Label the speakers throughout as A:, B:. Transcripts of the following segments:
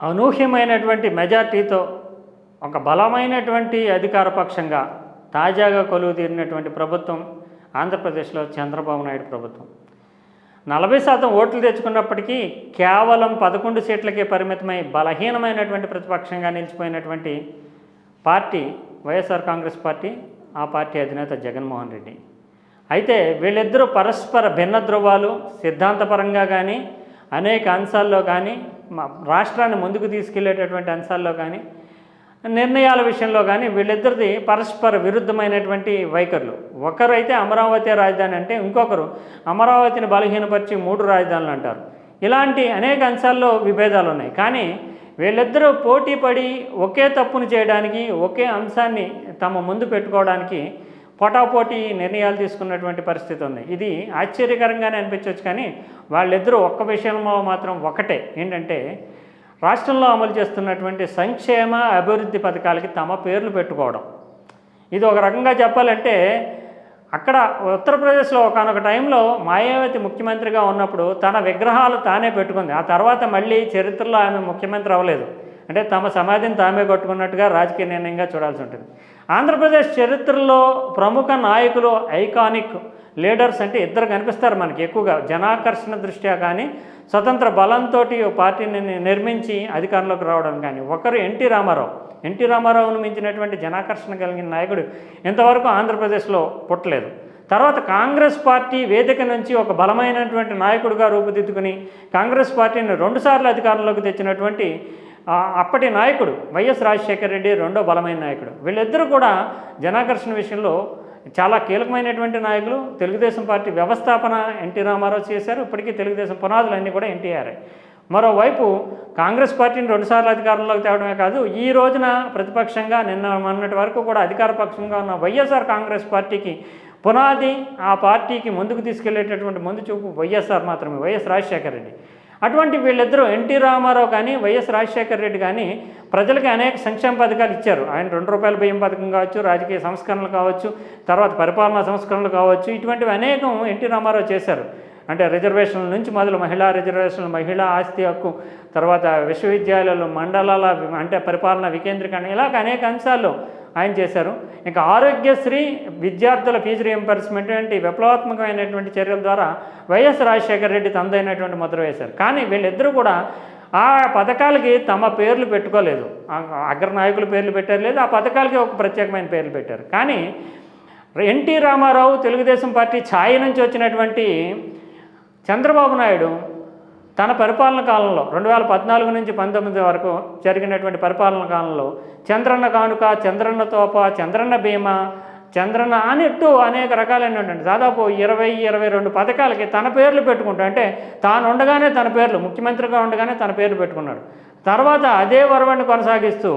A: అనూహ్యమైనటువంటి మెజార్టీతో ఒక బలమైనటువంటి అధికార పక్షంగా తాజాగా కొలువు తీరినటువంటి ప్రభుత్వం ఆంధ్రప్రదేశ్లో చంద్రబాబు నాయుడు ప్రభుత్వం. నలభై శాతం ఓట్లు తెచ్చుకున్నప్పటికీ కేవలం పదకొండు సీట్లకే పరిమితమై బలహీనమైనటువంటి ప్రతిపక్షంగా నిలిచిపోయినటువంటి పార్టీ వైఎస్ఆర్ కాంగ్రెస్ పార్టీ ఆ పార్టీ అధినేత జగన్మోహన్ రెడ్డి. అయితే వీళ్ళిద్దరూ పరస్పర భిన్న ధృవాలు సిద్ధాంతపరంగా కానీ అనేక అంశాల్లో కానీ రాష్ట్రాన్ని ముందుకు తీసుకెళ్ళేటటువంటి అంశాల్లో కానీ నిర్ణయాల విషయంలో కానీ వీళ్ళిద్దరిది పరస్పర విరుద్ధమైనటువంటి వైఖరులు. ఒకరైతే అమరావతి రాజధాని అంటే ఇంకొకరు అమరావతిని బలహీనపరిచి మూడు రాజధానులు అంటారు. ఇలాంటి అనేక అంశాల్లో విభేదాలు ఉన్నాయి. కానీ వీళ్ళిద్దరూ పోటీ పడి ఒకే తప్పును చేయడానికి ఒకే అంశాన్ని తమ ముందు పెట్టుకోవడానికి పోటాపోటీ నిర్ణయాలు తీసుకున్నటువంటి పరిస్థితి ఉంది. ఇది ఆశ్చర్యకరంగానే అనిపించవచ్చు కానీ వాళ్ళిద్దరూ ఒక్క విషయంలో మాత్రం ఒకటే. ఏంటంటే రాష్ట్రంలో అమలు చేస్తున్నటువంటి సంక్షేమ అభివృద్ధి పథకాలకి తమ పేర్లు పెట్టుకోవడం. ఇది ఒక రకంగా చెప్పాలంటే అక్కడ ఉత్తరప్రదేశ్లో ఒకనొక టైంలో మాయావతి ముఖ్యమంత్రిగా ఉన్నప్పుడు తన విగ్రహాలు తానే పెట్టుకుంది. ఆ తర్వాత మళ్ళీ చరిత్రలో ఆమె ముఖ్యమంత్రి అవ్వలేదు. అంటే తమ సమాధిని తామే కొట్టుకున్నట్టుగా రాజకీయ నిర్ణయంగా చూడాల్సి ఉంటుంది. ఆంధ్రప్రదేశ్ చరిత్రలో ప్రముఖ నాయకులు ఐకానిక్ లీడర్స్ అంటే ఇద్దరు కనిపిస్తారు మనకి. ఎక్కువగా జనాకర్షణ దృష్ట్యా కానీ స్వతంత్ర బలంతో పార్టీని నిర్మించి అధికారంలోకి రావడం కానీ. ఒకరు ఎన్టీ రామారావు. ఎన్టీ రామారావును మించినటువంటి జనాకర్షణ కలిగిన నాయకుడు ఇంతవరకు ఆంధ్రప్రదేశ్లో పుట్టలేదు. తర్వాత కాంగ్రెస్ పార్టీ వేదిక నుంచి ఒక బలమైనటువంటి నాయకుడిగా రూపుదిద్దుకుని కాంగ్రెస్ పార్టీని రెండుసార్లు అధికారంలోకి తెచ్చినటువంటి అప్పటి నాయకుడు వైఎస్ రాజశేఖర రెడ్డి రెండో బలమైన నాయకుడు. వీళ్ళిద్దరూ కూడా జనాకర్షణ విషయంలో చాలా కీలకమైనటువంటి నాయకులు. తెలుగుదేశం పార్టీ వ్యవస్థాపన ఎన్టీ రామారావు చేశారు. ఇప్పటికీ తెలుగుదేశం పునాదులన్నీ కూడా ఎన్టీఆర్ మరోవైపు కాంగ్రెస్ పార్టీని రెండుసార్లు అధికారంలోకి తేవడమే కాదు ఈ రోజున ప్రతిపక్షంగా నిన్న మొన్నటి వరకు కూడా అధికార పక్షంగా ఉన్న వైఎస్ఆర్ కాంగ్రెస్ పార్టీకి పునాది ఆ పార్టీకి ముందుకు తీసుకెళ్ళేటటువంటి ముందు చూపు వైఎస్ఆర్ మాత్రమే వైఎస్ రాజశేఖర రెడ్డి. అటువంటి వీళ్ళిద్దరూ ఎన్టీ రామారావు కానీ వైఎస్ రాజశేఖర రెడ్డి కానీ ప్రజలకు అనేక సంక్షేమ పథకాలు ఇచ్చారు. ఆయన రెండు రూపాయల బియ్యం పథకం కావచ్చు రాజకీయ సంస్కరణలు కావచ్చు తర్వాత పరిపాలనా సంస్కరణలు కావచ్చు ఇటువంటివి అనేకం ఎన్టీ రామారావు చేశారు. అంటే రిజర్వేషన్ల నుంచి మొదలు మహిళా రిజర్వేషన్లు మహిళా ఆస్తి హక్కు తర్వాత విశ్వవిద్యాలయాలు మండలాల అంటే పరిపాలన వికేంద్రీకరణ ఇలాగ అనేక అంశాల్లో ఆయన చేశారు. ఇంకా ఆరోగ్యశ్రీ విద్యార్థుల ఫీజు రియంబర్స్మెంట్ వంటి విప్లవాత్మకమైనటువంటి చర్యల ద్వారా వైఎస్ రాజశేఖర రెడ్డి తందైనటువంటి ముద్ర వేశారు. కానీ వీళ్ళిద్దరూ కూడా ఆ పథకాలకి తమ పేర్లు పెట్టుకోలేదు. ఆ అగ్ర పేర్లు పెట్టారు లేదు ఆ పథకాలకి ఒక ప్రత్యేకమైన పేర్లు పెట్టారు. కానీ ఎన్టీ రామారావు తెలుగుదేశం పార్టీ ఛాయ నుంచి వచ్చినటువంటి చంద్రబాబు నాయుడు తన పరిపాలన కాలంలో రెండు వేల పద్నాలుగు నుంచి పంతొమ్మిది వరకు జరిగినటువంటి పరిపాలన కాలంలో చంద్రన్న కానుక చంద్రన్న తోప చంద్రన్న బీమా చంద్రన్న అనిట్టు అనేక రకాలైనటువంటి దాదాపు ఇరవై ఇరవై రెండు పథకాలకి తన పేర్లు పెట్టుకుంటా. అంటే తాను ఉండగానే తన పేర్లు ముఖ్యమంత్రిగా ఉండగానే తన పేర్లు పెట్టుకున్నాడు. తర్వాత అదే వరవడిని కొనసాగిస్తూ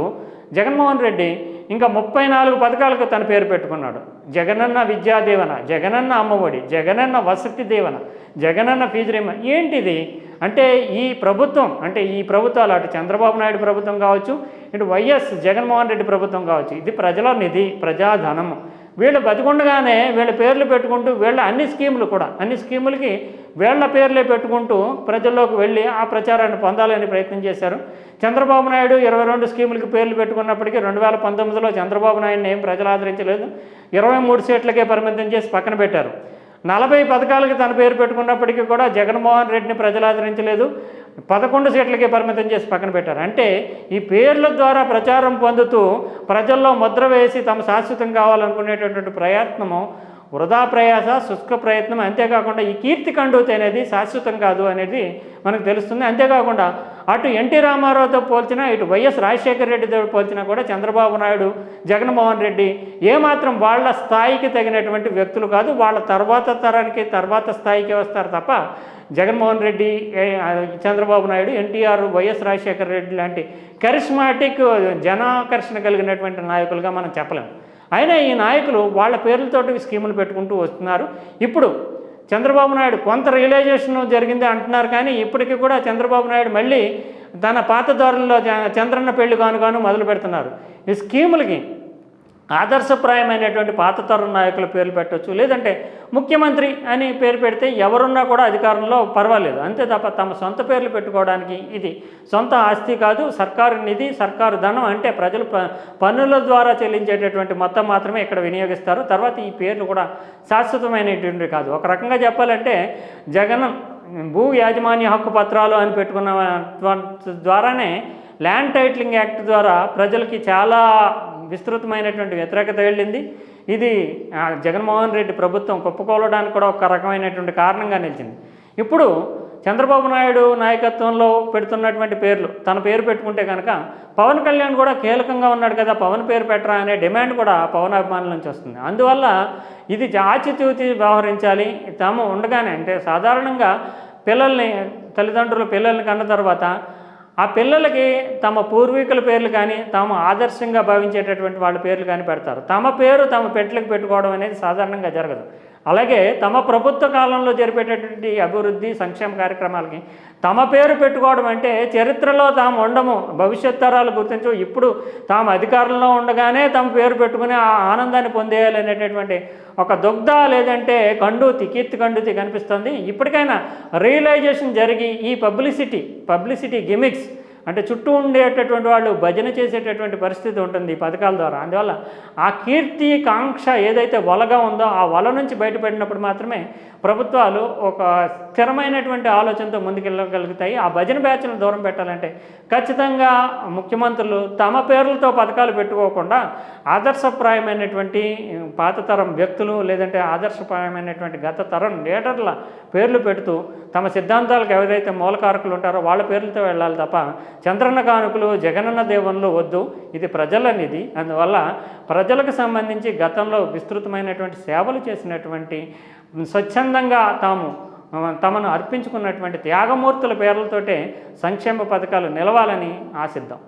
A: జగన్మోహన్ రెడ్డి ఇంకా ముప్పై నాలుగు పథకాలకు తన పేరు పెట్టుకున్నాడు. జగనన్న విద్యా దీవెన జగనన్న అమ్మఒడి జగనన్న వసతి దీవెన జగనన్న ఫీజు రిమ ఏంటిది? అంటే ఈ ప్రభుత్వం అంటే ఈ ప్రభుత్వాలు అటు చంద్రబాబు నాయుడు ప్రభుత్వం కావచ్చు ఇటు వైఎస్ జగన్మోహన్ రెడ్డి ప్రభుత్వం కావచ్చు ఇది ప్రజల నిధి ప్రజాధనము వీళ్ళు బతికుండగానే వీళ్ళ పేర్లు పెట్టుకుంటూ వీళ్ళ అన్ని స్కీములు కూడా అన్ని స్కీములకి వీళ్ళ పేర్లే పెట్టుకుంటూ ప్రజల్లోకి వెళ్ళి ఆ ప్రచారాన్ని పొందాలని ప్రయత్నం చేశారు. చంద్రబాబు నాయుడు ఇరవై రెండు స్కీములకి పేర్లు పెట్టుకున్నప్పటికీ రెండు వేల పంతొమ్మిదిలో చంద్రబాబు నాయుడిని ఏం ప్రజలు ఆదరించలేదు ఇరవై మూడు సీట్లకే పరిమితం చేసి పక్కన పెట్టారు. నలభై పథకాలకి తన పేరు పెట్టుకున్నప్పటికీ కూడా జగన్మోహన్ రెడ్డిని ప్రజలు ఆదరించలేదు పదకొండు సీట్లకే పరిమితం చేసి పక్కన పెట్టారు. అంటే ఈ పేర్ల ద్వారా ప్రచారం పొందుతూ ప్రజల్లో ముద్ర వేసి తమ శాశ్వతం కావాలనుకునేటటువంటి ప్రయత్నము వృధా ప్రయాస శుష్క ప్రయత్నం అంతేకాకుండా ఈ కీర్తి కండూతి అనేది శాశ్వతం కాదు అనేది మనకు తెలుస్తుంది. అంతేకాకుండా అటు ఎన్టీ రామారావుతో పోల్చినా ఇటు వైఎస్ రాజశేఖర రెడ్డితో పోల్చినా కూడా చంద్రబాబు నాయుడు జగన్మోహన్ రెడ్డి ఏమాత్రం వాళ్ళ స్థాయికి తగినటువంటి వ్యక్తులు కాదు వాళ్ళ తర్వాత తరానికి తర్వాత స్థాయికి వస్తారు తప్ప జగన్మోహన్ రెడ్డి చంద్రబాబు నాయుడు ఎన్టీఆర్ వైఎస్ రాజశేఖర రెడ్డి లాంటి కరిస్మాటిక్ జనాకర్షణ కలిగినటువంటి నాయకులుగా మనం చెప్పలేము అయినా ఈ నాయకులు వాళ్ళ పేర్లతోటి స్కీములు పెట్టుకుంటూ వస్తున్నారు. ఇప్పుడు చంద్రబాబు నాయుడు కొంత రియలైజేషన్ జరిగింది అంటున్నారు కానీ ఇప్పటికీ కూడా చంద్రబాబు నాయుడు మళ్ళీ తన పాత దారుల్లో చ- చంద్రన్న పెళ్ళి కానుగాను మొదలు పెడుతున్నారు. ఈ స్కీములకి ఆదర్శప్రాయమైనటువంటి పాత తరం నాయకుల పేర్లు పెట్టవచ్చు లేదంటే ముఖ్యమంత్రి అని పేరు పెడితే ఎవరున్నా కూడా అధికారంలో పర్వాలేదు. అంతే తప్ప తమ సొంత పేర్లు పెట్టుకోవడానికి ఇది సొంత ఆస్తి కాదు. సర్కారు నిధి సర్కారు ధనం అంటే ప్రజలు ప- పన్నుల ద్వారా చెల్లించేటటువంటి మొత్తం మాత్రమే ఇక్కడ వినియోగిస్తారు. తర్వాత ఈ పేర్లు కూడా శాశ్వతమైనటువంటి కాదు. ఒక రకంగా చెప్పాలంటే జగన్ భూ యాజమాన్య హక్కు పత్రాలు అని పెట్టుకున్న ద్వారానే ల్యాండ్ టైటిలింగ్ యాక్ట్ ద్వారా ప్రజలకి చాలా విస్తృతమైనటువంటి వ్యతిరేకత వెళ్ళింది ఇది జగన్మోహన్ రెడ్డి ప్రభుత్వం కుప్పకూలడానికి కూడా ఒక రకమైనటువంటి కారణంగా నిలిచింది. ఇప్పుడు చంద్రబాబు నాయుడు నాయకత్వంలో పెడుతున్నటువంటి పేర్లు తన పేరు పెట్టుకుంటే కనుక పవన్ కళ్యాణ్ కూడా కీలకంగా ఉన్నాడు కదా పవన్ పేరు పెట్టరా అనే డిమాండ్ కూడా పవన్ అభిమానుల నుంచి వస్తుంది. అందువల్ల ఇది ఆచితూచి వ్యవహరించాలి. తాము ఉండగానే అంటే సాధారణంగా పిల్లల్ని తల్లిదండ్రులు పిల్లల్ని కన్న తర్వాత ఆ పిల్లలకి తమ పూర్వీకుల పేర్లు కానీ తాము ఆదర్శంగా భావించేటటువంటి వాళ్ళ పేర్లు కానీ పెడతారు. తమ పేరు తమ పెట్లకు పెట్టుకోవడం అనేది సాధారణంగా జరగదు. అలాగే తమ ప్రభుత్వ కాలంలో జరిపేటటువంటి అభివృద్ధి సంక్షేమ కార్యక్రమాలకి తమ పేరు పెట్టుకోవడం అంటే చరిత్రలో తాము ఉండము భవిష్యత్ తరాలు గుర్తించు ఇప్పుడు తాము అధికారంలో ఉండగానే తమ పేరు పెట్టుకుని ఆ ఆనందాన్ని పొందేయాలి అనేటటువంటి ఒక దుగ్ధ లేదంటే కండూతి కీర్తి కండూతి కనిపిస్తుంది. ఇప్పటికైనా రియలైజేషన్ జరిగి ఈ పబ్లిసిటీ పబ్లిసిటీ గిమిక్స్ అంటే చుట్టూ ఉండేటటువంటి వాళ్ళు భజన చేసేటటువంటి పరిస్థితి ఉంటుంది ఈ పథకాల ద్వారా. అందువల్ల ఆ కీర్తి కాంక్ష ఏదైతే వలగా ఉందో ఆ వల నుంచి బయటపడినప్పుడు మాత్రమే ప్రభుత్వాలు ఒక స్థిరమైనటువంటి ఆలోచనతో ముందుకెళ్ళగలుగుతాయి. ఆ భజన బ్యాచ్ను దూరం పెట్టాలంటే ఖచ్చితంగా ముఖ్యమంత్రులు తమ పేర్లతో పథకాలు పెట్టుకోకుండా ఆదర్శప్రాయమైనటువంటి పాత తరం వ్యక్తులు లేదంటే ఆదర్శప్రాయమైనటువంటి గత తరం లీడర్ల పేర్లు పెడుతూ తమ సిద్ధాంతాలకు ఎవరైతే మూలకారకులు ఉంటారో వాళ్ళ పేర్లతో వెళ్ళాలి తప్ప చంద్రన్న కానుకలు జగనన్న దేవుళ్ళు వద్దు ఇది ప్రజల నిధి. అందువల్ల ప్రజలకు సంబంధించి గతంలో విస్తృతమైనటువంటి సేవలు చేసినటువంటి స్వచ్ఛందంగా తాము తమను అర్పించుకున్నటువంటి త్యాగమూర్తుల పేర్లతోటే సంక్షేమ పథకాలు నిలవాలని ఆశిద్దాం.